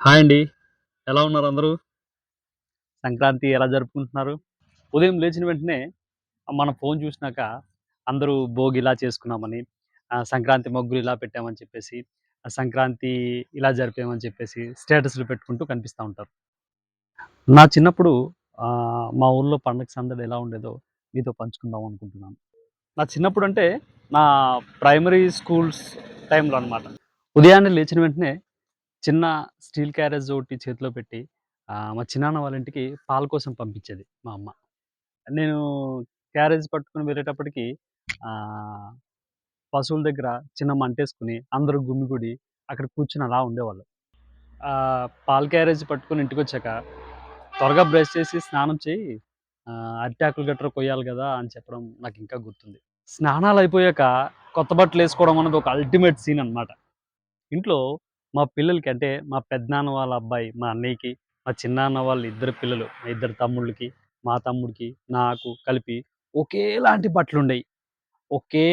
Hi అండి. ఎలా ఉన్నారు అందరూ? సంక్రాంతి ఎలా జరుపుకుంటున్నారు? ఉదయం లేచిన వెంటనే మన ఫోన్ చూసినాక అందరూ భోగి ఇలా చేసుకున్నామని సంక్రాంతి ముగ్గురు ఇలా పెట్టామని చెప్పేసి సంక్రాంతి ఇలా జరిపామని చెప్పేసి స్టేటస్లు పెట్టుకుంటూ కనిపిస్తూ ఉంటారు. నా చిన్నప్పుడు మా ఊళ్ళో పండగ సందడి ఎలా ఉండేదో మీతో పంచుకుందాం అనుకుంటున్నాను. నా చిన్నప్పుడు అంటే నా ప్రైమరీ స్కూల్స్ టైంలో అనమాట ఉదయాన్నే లేచిన వెంటనే చిన్న స్టీల్ క్యారేజ్ ఒకటి చేతిలో పెట్టి మా చిన్నాన్న వాళ్ళ ఇంటికి పాల కోసం పంపించేది మా అమ్మ. నేను క్యారేజ్ పట్టుకొని వెళ్ళేటప్పటికి పశువుల దగ్గర చిన్న మంటేసుకుని అందరూ గుమిగూడి అక్కడ కూర్చుని అలా ఉండేవాళ్ళు. పాల క్యారేజ్ పట్టుకొని ఇంటికి వచ్చాక త్వరగా బ్రష్ చేసి స్నానం చేయి అరిటాకులు గట్రా కొయ్యాలి కదా అని చెప్పడం నాకు ఇంకా గుర్తుంది. స్నానాలు అయిపోయాక కొత్త బట్టలు వేసుకోవడం అనేది ఒక అల్టిమేట్ సీన్ అన్నమాట. ఇంట్లో మా పిల్లలకి అంటే మా పెద్దనాన్న వాళ్ళ అబ్బాయి మా అన్నయ్యకి మా చిన్నాన్న వాళ్ళ ఇద్దరు పిల్లలు మా ఇద్దరు తమ్ముళ్ళకి మా తమ్ముడికి నాకు కలిపి ఒకేలాంటి బట్టలు ఉండేవి ఒకే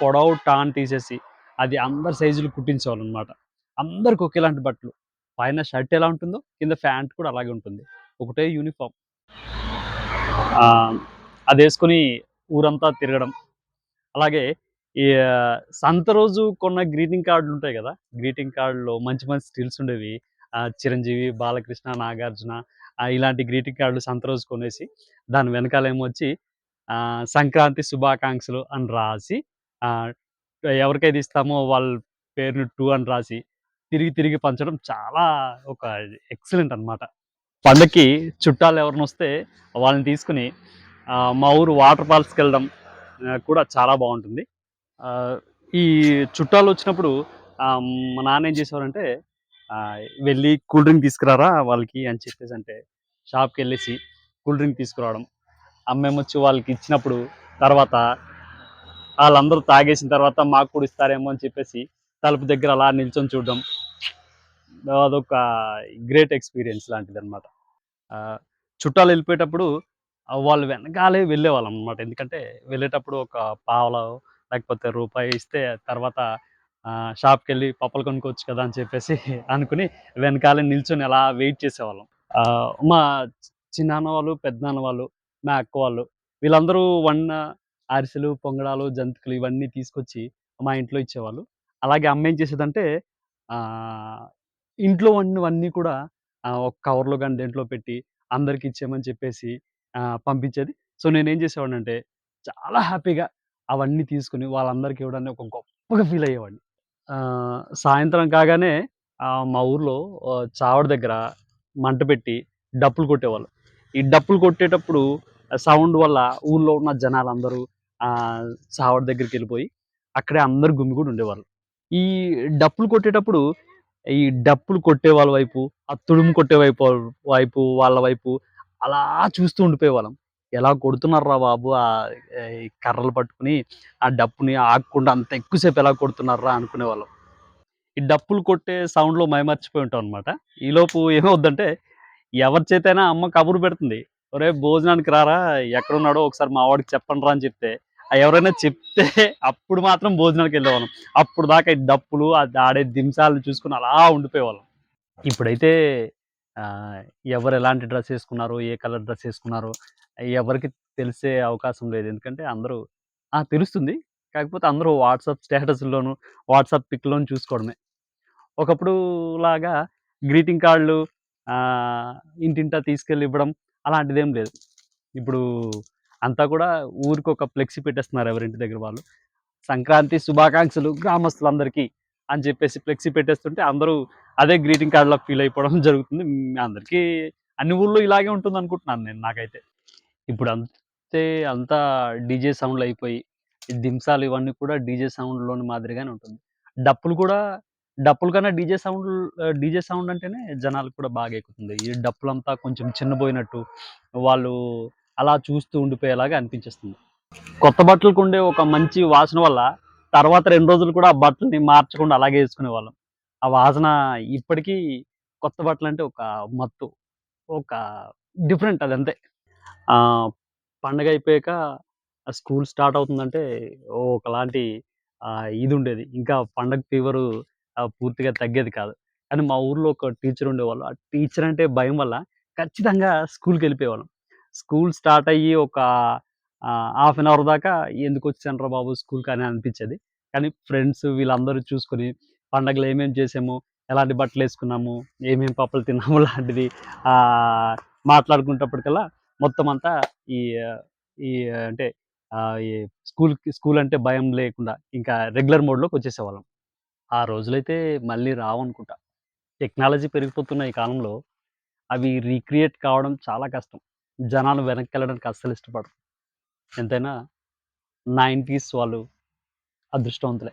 పొడవు టాన్ తీసేసి అది అందరి సైజులు కుట్టించేవాళ్ళు అనమాట అందరికి ఒకేలాంటి బట్టలు. పైన షర్ట్ ఎలా ఉంటుందో కింద ప్యాంట్ కూడా అలాగే ఉంటుంది. ఒకటే యూనిఫామ్. అది వేసుకొని ఊరంతా తిరగడం. అలాగే ఈ సంత రోజు కొన్న గ్రీటింగ్ కార్డులు ఉంటాయి కదా? గ్రీటింగ్ కార్డులో మంచి మంచి స్టిల్స్ ఉండేవి. చిరంజీవి బాలకృష్ణ నాగార్జున ఇలాంటి గ్రీటింగ్ కార్డులు సంత రోజు కొనేసి దాని వెనకాల ఏమో వచ్చి సంక్రాంతి శుభాకాంక్షలు అని రాసి ఎవరికైతే ఇస్తామో వాళ్ళ పేరుని టూ అని రాసి తిరిగి తిరిగి పంచడం చాలా ఒక ఎక్సలెంట్ అనమాట పండక్కి చుట్టాలు ఎవరిని వస్తే వాళ్ళని తీసుకుని మా ఊరు వాటర్ ఫాల్స్కి వెళ్ళడం కూడా చాలా బాగుంటుంది. ఈ చుట్టాలు వచ్చినప్పుడు మా నాన్న ఏం చేసేవారంటే వెళ్ళి కూల్ డ్రింక్ తీసుకురారా వాళ్ళకి అని చెప్పేసి అంటే షాప్కి వెళ్ళేసి కూల్ డ్రింక్ తీసుకురావడం. అమ్మేమొచ్చి వాళ్ళకి ఇచ్చినప్పుడు తర్వాత వాళ్ళందరూ తాగేసిన తర్వాత మాకు కూడా ఇస్తారేమో అని చెప్పేసి తలుపు దగ్గర అలా నిల్చొని చూడడం. అదొక గ్రేట్ ఎక్స్పీరియన్స్ లాంటిది అనమాట చుట్టాలు వెళ్ళిపోయేటప్పుడు వాళ్ళు వెనకాలే వెళ్ళేవాళ్ళం అనమాట ఎందుకంటే వెళ్ళేటప్పుడు ఒక పావలో లేకపోతే రూపాయి ఇస్తే తర్వాత ఆ, షాప్కి వెళ్ళి పప్పలు కొనుక్కోవచ్చు కదా అని చెప్పేసి అనుకుని వెనకాలే నిల్చొని అలా వెయిట్ చేసేవాళ్ళం. మా చిన్నాన్న వాళ్ళు పెద్దనాన్న వాళ్ళు మా అక్క వాళ్ళు వీళ్ళందరూ వన్న అరిసెలు పొంగడాలు జంతికలు ఇవన్నీ తీసుకొచ్చి మా ఇంట్లో ఇచ్చేవాళ్ళు. అలాగే అమ్మ ఏం చేసేదంటే ఇంట్లో వండినవన్నీ కూడా ఒక కవర్లో కానీ దేంట్లో పెట్టి అందరికి ఇచ్చేయమని చెప్పేసి పంపించేది. సో నేనేం చేసేవాడిని అంటే చాలా హ్యాపీగా అవన్నీ తీసుకుని వాళ్ళందరికీ ఇవ్వడానికి ఒక గొప్పగా ఫీల్ అయ్యేవాడిని. సాయంత్రం కాగానే మా ఊర్లో చావడి దగ్గర మంట పెట్టి డప్పులు కొట్టేవాళ్ళు. ఈ డప్పులు కొట్టేటప్పుడు సౌండ్ వల్ల ఊళ్ళో ఉన్న జనాలందరూ ఆ, చావడి దగ్గరికి వెళ్ళిపోయి అక్కడే అందరు గుమిగూడి ఉండేవాళ్ళు. ఈ డప్పులు కొట్టేటప్పుడు ఈ డప్పులు కొట్టే వాళ్ళ వైపు ఆ తుడుము కొట్టే వైపు వైపు వాళ్ళ వైపు అలా చూస్తూ ఉండిపోయేవాళ్ళం. ఎలా కొడుతున్నారా బాబు? ఆ కర్రలు పట్టుకుని ఆ డప్పుని ఆగకుండా అంత ఎక్కువసేపు ఎలా కొడుతున్నారా అనుకునేవాళ్ళం. ఈ డప్పులు కొట్టే సౌండ్లో మైమర్చిపోయి ఉంటాం అనమాట ఈలోపు ఏమవుద్దంటే ఎవరి చేతైనా అమ్మ కబురు పెడుతుంది. ఒరే భోజనానికి రారా? ఎక్కడున్నాడో ఒకసారి మా వాడికి చెప్పండి రా అని చెప్తే ఎవరైనా చెప్తే అప్పుడు మాత్రం భోజనానికి వెళ్ళేవాళ్ళం అప్పుడు దాకా ఈ డప్పులు ఆడే దింసాలను చూసుకుని అలా ఉండిపోయేవాళ్ళం. ఇప్పుడైతే ఎవరు ఎలాంటి డ్రెస్ వేసుకున్నారు ఏ కలర్ డ్రెస్ వేసుకున్నారు ఎవరికి తెలిసే అవకాశం లేదు. ఎందుకంటే అందరూ ఆ, తెలుస్తుంది. కాకపోతే అందరూ వాట్సాప్ స్టేటస్లోను వాట్సాప్ పిక్లోను చూసుకోవడమే. ఒకప్పుడు లాగా గ్రీటింగ్ కార్డులు ఆ, ఇంటింటా తీసుకెళ్ళి ఇవ్వడం అలాంటిదేం లేదు. ఇప్పుడు అంతా కూడా ఊరికి ఒక ఫ్లెక్సీ పెట్టేస్తున్నారు ఎవరింటి దగ్గర వాళ్ళు. సంక్రాంతి శుభాకాంక్షలు గ్రామస్తులందరికీ. అని చెప్పేసి ఫ్లెక్సీ పెట్టేస్తుంటే అందరూ అదే గ్రీటింగ్ కార్డులో ఫీల్ అయిపోవడం జరుగుతుంది. అందరికీ అన్ని ఊళ్ళో ఇలాగే ఉంటుంది అనుకుంటున్నాను నేను నాకైతే. ఇప్పుడు అంతే అంతా డీజే సౌండ్లు అయిపోయి దింసాలు ఇవన్నీ కూడా డీజే సౌండ్లోని మాదిరిగానే ఉంటుంది. డప్పులు కూడా డప్పుల కన్నా డీజే సౌండ్ డీజే సౌండ్ అంటేనే జనాలకు కూడా బాగా ఎక్కుతుంది. ఈ డప్పులంతా కొంచెం చిన్నపోయినట్టు వాళ్ళు అలా చూస్తూ ఉండిపోయేలాగా అనిపించేస్తుంది. కొత్త బట్టలకు ఉండే ఒక మంచి వాసన వల్ల తర్వాత రెండు రోజులు కూడా ఆ బట్టలని మార్చకుండా అలాగే వేసుకునే వాళ్ళం ఆ వాసన ఇప్పటికీ కొత్త బట్టలు అంటే ఒక మత్తు ఒక డిఫరెంట్ అది అంతే పండగ అయిపోయాక స్కూల్ స్టార్ట్ అవుతుందంటే ఒకలాంటి ఇది ఉండేది ఇంకా పండగ ఫీవరు పూర్తిగా తగ్గేది కాదు కానీ మా ఊర్లో ఒక టీచర్ ఉండేవాళ్ళు. ఆ టీచర్ అంటే భయం వల్ల ఖచ్చితంగా స్కూల్‌కెళ్ళిపోయేవాళ్ళం. స్కూల్ స్టార్ట్ అయ్యి ఒక హాఫ్ అన్ అవర్ దాకా ఎందుకు ఎందుకొచ్చానురా బాబు స్కూల్‌కి అని అనిపించేది. కానీ ఫ్రెండ్స్ వీళ్ళందరూ చూసుకొని పండగలు ఏమేమి చేసాము, ఎలాంటి బట్టలు వేసుకున్నాము ఏమేమి పప్పులు తిన్నాము లాంటిది మాట్లాడుకునేటప్పటికల్లా మొత్తం అంతా ఈ ఈ అంటే ఈ స్కూల్‌కి స్కూల్ అంటే భయం లేకుండా ఇంకా రెగ్యులర్ మోడ్లోకి వచ్చేసేవాళ్ళం ఆ రోజులైతే మళ్ళీ రావనుకుంటా. టెక్నాలజీ పెరిగిపోతున్న ఈ కాలంలో అవి రీక్రియేట్ కావడం చాలా కష్టం. జనాలు వెనక్కి వెళ్ళడానికి అస్సలు ఇష్టపడరు. ఎంతైనా 90స్ వాళ్ళు అదృష్టవంతులే.